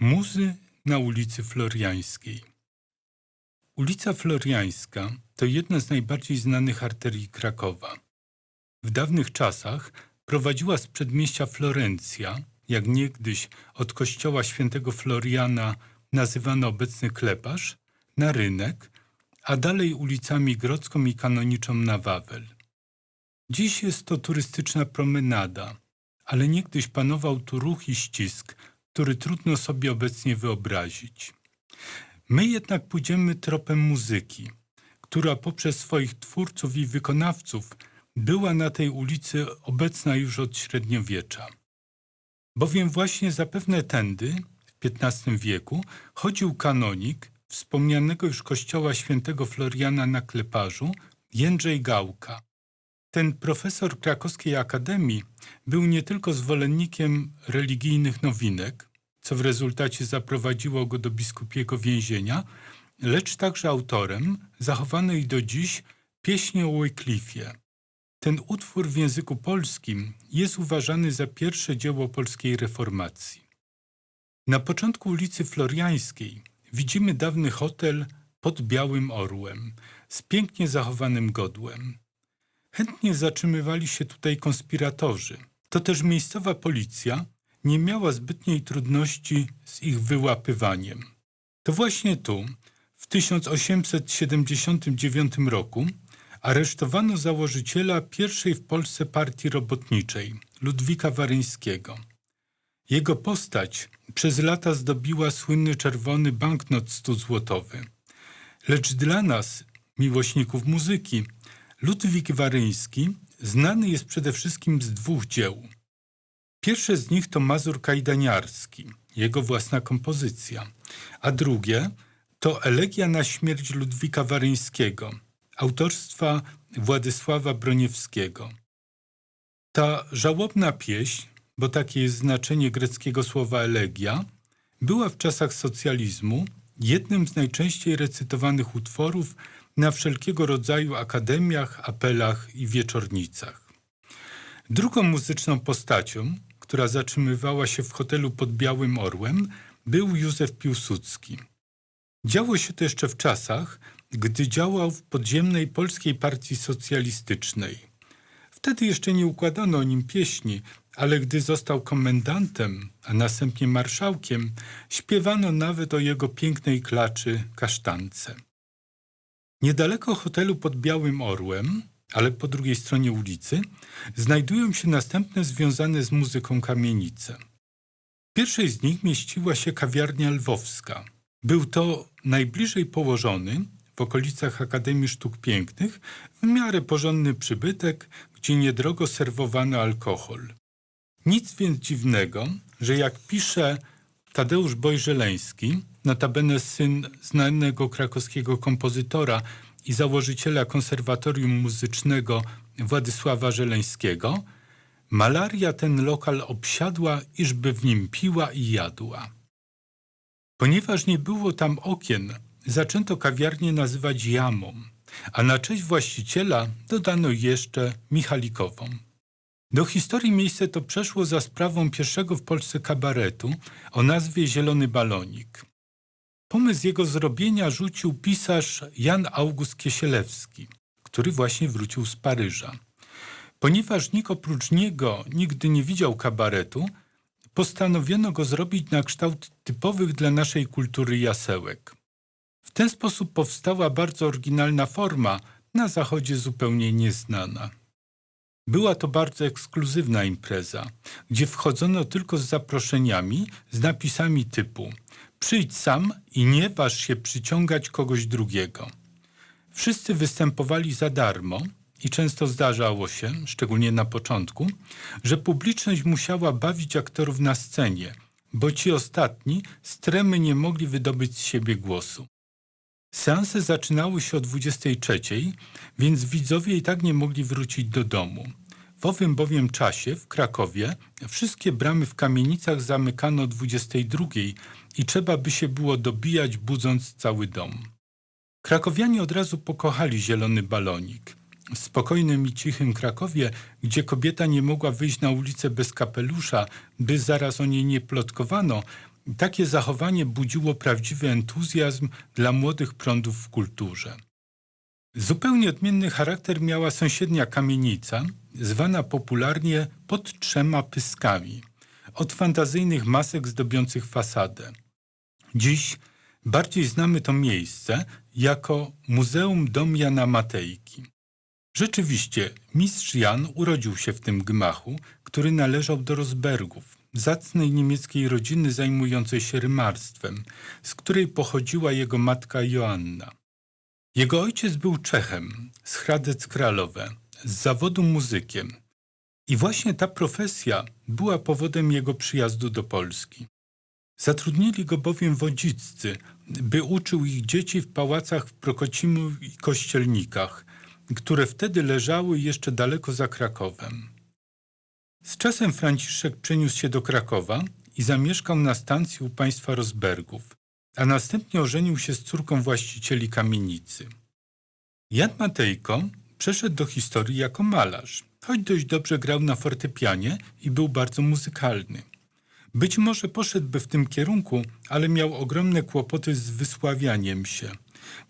Muzy na ulicy Floriańskiej. Ulica Floriańska to jedna z najbardziej znanych arterii Krakowa. W dawnych czasach prowadziła z przedmieścia Florencja, jak niegdyś od kościoła świętego Floriana nazywano obecny Kleparz, na rynek, a dalej ulicami Grodzką i Kanoniczą na Wawel. Dziś jest to turystyczna promenada, ale niegdyś panował tu ruch i ścisk, który trudno sobie obecnie wyobrazić. My jednak pójdziemy tropem muzyki, która poprzez swoich twórców i wykonawców była na tej ulicy obecna już od średniowiecza. Bowiem właśnie zapewne tędy, w XV wieku, chodził kanonik wspomnianego już kościoła świętego Floriana na Kleparzu, Jędrzej Gałka. Ten profesor krakowskiej akademii był nie tylko zwolennikiem religijnych nowinek, co w rezultacie zaprowadziło go do biskupiego więzienia, lecz także autorem zachowanej do dziś pieśni o Wycliffie. Ten utwór w języku polskim jest uważany za pierwsze dzieło polskiej reformacji. Na początku ulicy Floriańskiej widzimy dawny hotel pod Białym Orłem z pięknie zachowanym godłem. Chętnie zatrzymywali się tutaj konspiratorzy. To też miejscowa policja nie miała zbytniej trudności z ich wyłapywaniem. To właśnie tu, w 1879 roku, aresztowano założyciela pierwszej w Polsce partii robotniczej, Ludwika Waryńskiego. Jego postać przez lata zdobiła słynny czerwony banknot 100-złotowy. Lecz dla nas, miłośników muzyki, Ludwik Waryński znany jest przede wszystkim z dwóch dzieł. Pierwsze z nich to Mazur Kajdaniarski, jego własna kompozycja, a drugie to Elegia na śmierć Ludwika Waryńskiego, autorstwa Władysława Broniewskiego. Ta żałobna pieśń, bo takie jest znaczenie greckiego słowa elegia, była w czasach socjalizmu jednym z najczęściej recytowanych utworów na wszelkiego rodzaju akademiach, apelach i wieczornicach. Drugą muzyczną postacią, która zatrzymywała się w hotelu pod Białym Orłem, był Józef Piłsudski. Działo się to jeszcze w czasach, gdy działał w podziemnej Polskiej Partii Socjalistycznej. Wtedy jeszcze nie układano o nim pieśni, ale gdy został komendantem, a następnie marszałkiem, śpiewano nawet o jego pięknej klaczy kasztance. Niedaleko hotelu pod Białym Orłem, ale po drugiej stronie ulicy, znajdują się następne związane z muzyką kamienice. W pierwszej z nich mieściła się kawiarnia lwowska. Był to najbliżej położony, w okolicach Akademii Sztuk Pięknych, w miarę porządny przybytek, gdzie niedrogo serwowano alkohol. Nic więc dziwnego, że jak pisze Tadeusz Bojżeleński, notabene syn znanego krakowskiego kompozytora i założyciela konserwatorium muzycznego Władysława Żeleńskiego, malaria ten lokal obsiadła, iżby w nim piła i jadła. Ponieważ nie było tam okien, zaczęto kawiarnię nazywać jamą, a na cześć właściciela dodano jeszcze Michalikową. Do historii miejsce to przeszło za sprawą pierwszego w Polsce kabaretu o nazwie Zielony Balonik. Pomysł jego zrobienia rzucił pisarz Jan August Kiesielewski, który właśnie wrócił z Paryża. Ponieważ nikt oprócz niego nigdy nie widział kabaretu, postanowiono go zrobić na kształt typowych dla naszej kultury jasełek. W ten sposób powstała bardzo oryginalna forma, na zachodzie zupełnie nieznana. Była to bardzo ekskluzywna impreza, gdzie wchodzono tylko z zaproszeniami z napisami typu Przyjdź sam i nie waż się przyciągać kogoś drugiego. Wszyscy występowali za darmo i często zdarzało się, szczególnie na początku, że publiczność musiała bawić aktorów na scenie, bo ci ostatni z tremy nie mogli wydobyć z siebie głosu. Seanse zaczynały się o 23, więc widzowie i tak nie mogli wrócić do domu. W owym bowiem czasie w Krakowie wszystkie bramy w kamienicach zamykano o 22 i trzeba by się było dobijać budząc cały dom. Krakowianie od razu pokochali zielony balonik. W spokojnym i cichym Krakowie, gdzie kobieta nie mogła wyjść na ulicę bez kapelusza, by zaraz o niej nie plotkowano, takie zachowanie budziło prawdziwy entuzjazm dla młodych prądów w kulturze. Zupełnie odmienny charakter miała sąsiednia kamienica, zwana popularnie pod trzema pyskami, od fantazyjnych masek zdobiących fasadę. Dziś bardziej znamy to miejsce jako Muzeum Dom Jana Matejki. Rzeczywiście, mistrz Jan urodził się w tym gmachu, który należał do Rosbergów, zacnej niemieckiej rodziny zajmującej się rymarstwem, z której pochodziła jego matka Joanna. Jego ojciec był Czechem, z Hradec Kralowe, z zawodu muzykiem. I właśnie ta profesja była powodem jego przyjazdu do Polski. Zatrudnili go bowiem wodziccy, by uczył ich dzieci w pałacach w Prokocimu i Kościelnikach, które wtedy leżały jeszcze daleko za Krakowem. Z czasem Franciszek przeniósł się do Krakowa i zamieszkał na stacji u państwa Rosbergów, a następnie ożenił się z córką właścicieli kamienicy. Jan Matejko przeszedł do historii jako malarz, choć dość dobrze grał na fortepianie i był bardzo muzykalny. Być może poszedłby w tym kierunku, ale miał ogromne kłopoty z wysławianiem się,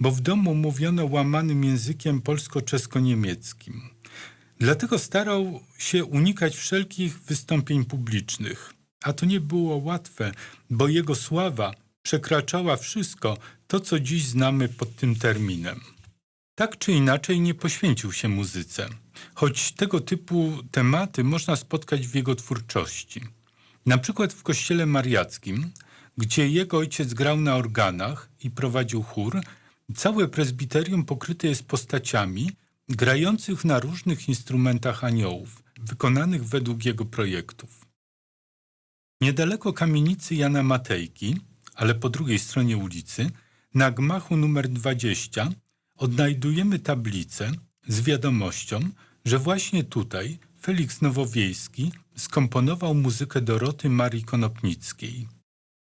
bo w domu mówiono łamanym językiem polsko-czesko-niemieckim. Dlatego starał się unikać wszelkich wystąpień publicznych. A to nie było łatwe, bo jego sława przekraczała wszystko to, co dziś znamy pod tym terminem. Tak czy inaczej nie poświęcił się muzyce, choć tego typu tematy można spotkać w jego twórczości. Na przykład w kościele mariackim, gdzie jego ojciec grał na organach i prowadził chór, całe prezbiterium pokryte jest postaciami grających na różnych instrumentach aniołów, wykonanych według jego projektów. Niedaleko kamienicy Jana Matejki, ale po drugiej stronie ulicy, na gmachu numer 20 odnajdujemy tablicę z wiadomością, że właśnie tutaj Felix Nowowiejski skomponował muzykę Doroty Marii Konopnickiej.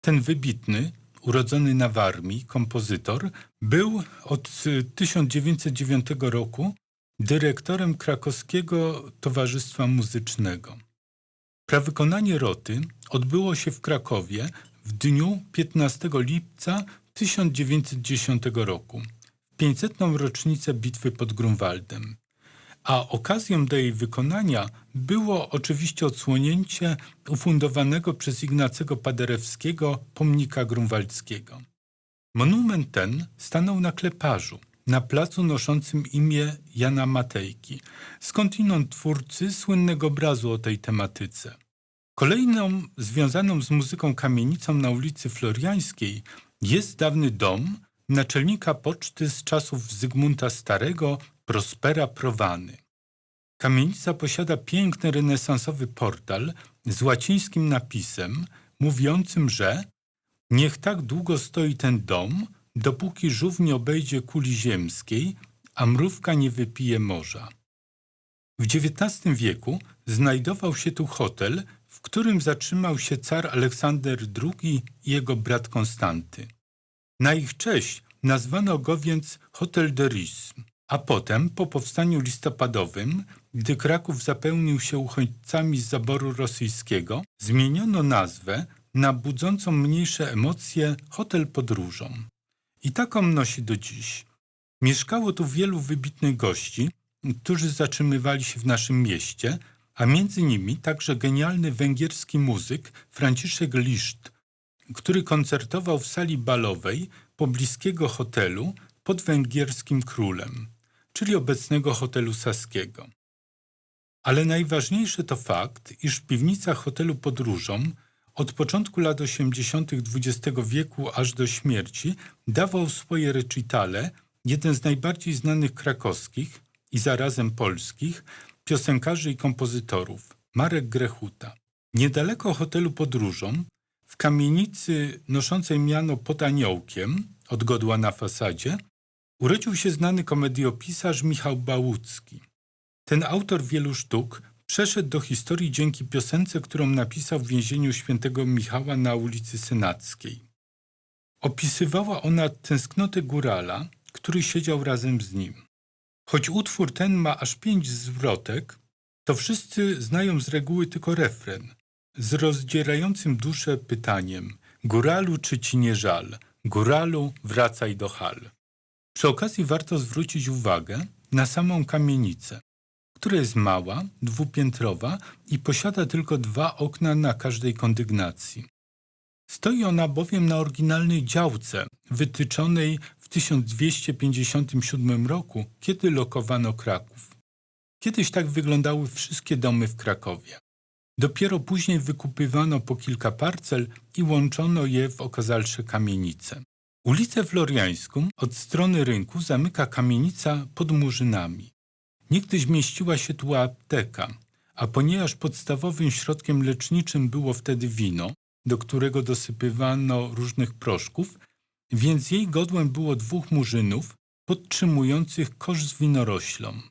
Ten wybitny, urodzony na Warmii kompozytor był od 1909 roku dyrektorem krakowskiego Towarzystwa Muzycznego. Prawykonanie roty odbyło się w Krakowie w dniu 15 lipca 1910 roku, w 500. rocznicę bitwy pod Grunwaldem. A okazją do jej wykonania było oczywiście odsłonięcie ufundowanego przez Ignacego Paderewskiego pomnika grunwaldzkiego. Monument ten stanął na kleparzu, na placu noszącym imię Jana Matejki, skądinąd twórcy słynnego obrazu o tej tematyce. Kolejną związaną z muzyką kamienicą na ulicy Floriańskiej jest dawny dom naczelnika poczty z czasów Zygmunta Starego, Prospera Prowany. Kamienica posiada piękny renesansowy portal z łacińskim napisem mówiącym, że niech tak długo stoi ten dom, dopóki żółw nie obejdzie kuli ziemskiej, a mrówka nie wypije morza. W XIX wieku znajdował się tu hotel, w którym zatrzymał się car Aleksander II i jego brat Konstanty. Na ich cześć nazwano go więc Hotel de Ris, a potem, po powstaniu listopadowym, gdy Kraków zapełnił się uchodźcami z zaboru rosyjskiego, zmieniono nazwę na budzącą mniejsze emocje Hotel Podróżą. I taką nosi do dziś. Mieszkało tu wielu wybitnych gości, którzy zatrzymywali się w naszym mieście, a między nimi także genialny węgierski muzyk Franciszek Liszt, który koncertował w sali balowej pobliskiego hotelu pod węgierskim królem, czyli obecnego hotelu Saskiego. Ale najważniejszy to fakt, iż w piwnicach hotelu Podróżą od początku lat 80. XX wieku aż do śmierci dawał swoje recitale jeden z najbardziej znanych krakowskich i zarazem polskich piosenkarzy i kompozytorów, Marek Grechuta. Niedaleko hotelu Podróżą, w kamienicy noszącej miano pod aniołkiem, od godła na fasadzie, urodził się znany komediopisarz Michał Bałucki. Ten autor wielu sztuk przeszedł do historii dzięki piosence, którą napisał w więzieniu świętego Michała na ulicy Senackiej. Opisywała ona tęsknotę górala, który siedział razem z nim. Choć utwór ten ma aż pięć zwrotek, to wszyscy znają z reguły tylko refren, z rozdzierającym duszę pytaniem Góralu, czy ci nie żal? Góralu, wracaj do hal. Przy okazji warto zwrócić uwagę na samą kamienicę, która jest mała, dwupiętrowa i posiada tylko dwa okna na każdej kondygnacji. Stoi ona bowiem na oryginalnej działce, wytyczonej w 1257 roku, kiedy lokowano Kraków. Kiedyś tak wyglądały wszystkie domy w Krakowie. Dopiero później wykupywano po kilka parcel i łączono je w okazalsze kamienice. Ulicę Floriańską od strony rynku zamyka kamienica pod Murzynami. Niegdyś mieściła się tu apteka, a ponieważ podstawowym środkiem leczniczym było wtedy wino, do którego dosypywano różnych proszków, więc jej godłem było dwóch murzynów podtrzymujących kosz z winoroślą.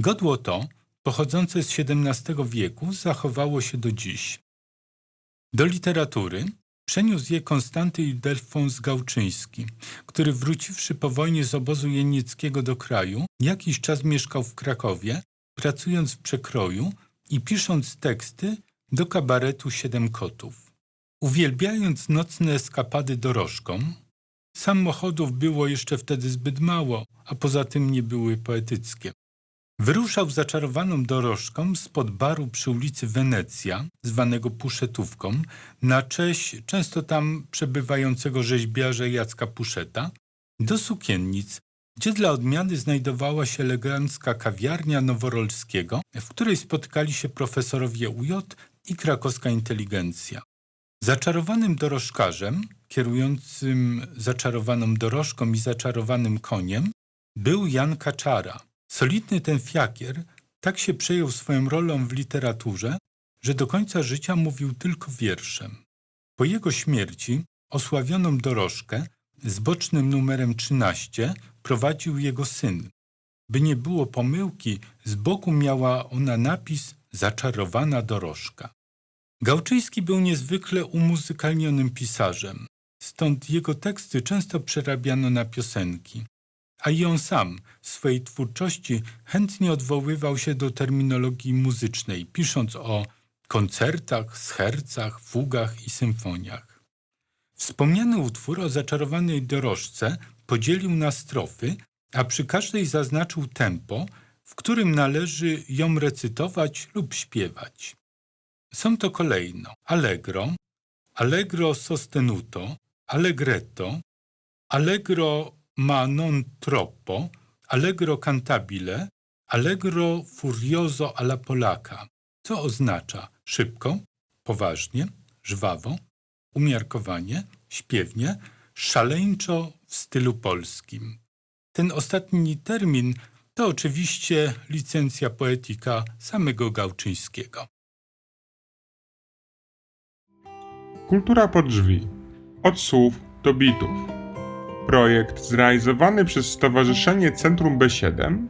Godło to, pochodzące z XVII wieku, zachowało się do dziś. Do literatury przeniósł je Konstanty Ildefonс Gałczyński, który wróciwszy po wojnie z obozu jenieckiego do kraju, jakiś czas mieszkał w Krakowie, pracując w przekroju i pisząc teksty do kabaretu Siedem Kotów. Uwielbiając nocne eskapady dorożką, samochodów było jeszcze wtedy zbyt mało, a poza tym nie były poetyckie. Wyruszał zaczarowaną dorożką spod baru przy ulicy Wenecja, zwanego Puszetówką, na cześć często tam przebywającego rzeźbiarza Jacka Puszeta, do Sukiennic, gdzie dla odmiany znajdowała się elegancka kawiarnia Noworolskiego, w której spotykali się profesorowie UJ i krakowska inteligencja. Zaczarowanym dorożkarzem, kierującym zaczarowaną dorożką i zaczarowanym koniem, był Jan Kaczara. Solidny ten fiakier tak się przejął swoją rolą w literaturze, że do końca życia mówił tylko wierszem. Po jego śmierci osławioną dorożkę z bocznym numerem 13 prowadził jego syn. By nie było pomyłki, z boku miała ona napis Zaczarowana dorożka. Gałczyński był niezwykle umuzykalnionym pisarzem, stąd jego teksty często przerabiano na piosenki. A i on sam w swojej twórczości chętnie odwoływał się do terminologii muzycznej, pisząc o koncertach, schercach, fugach i symfoniach. Wspomniany utwór o zaczarowanej dorożce podzielił na strofy, a przy każdej zaznaczył tempo, w którym należy ją recytować lub śpiewać. Są to kolejno allegro, allegro sostenuto, allegretto, allegro ma non troppo, allegro cantabile, allegro furioso alla polaka, co oznacza szybko, poważnie, żwawo, umiarkowanie, śpiewnie, szaleńczo w stylu polskim. Ten ostatni termin to oczywiście licencja poetyka samego Gałczyńskiego. Kultura pod drzwi. Od słów do bitów. Projekt zrealizowany przez Stowarzyszenie Centrum B7,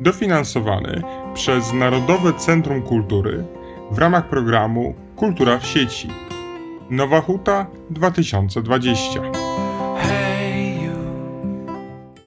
dofinansowany przez Narodowe Centrum Kultury w ramach programu Kultura w sieci. Nowa Huta 2020.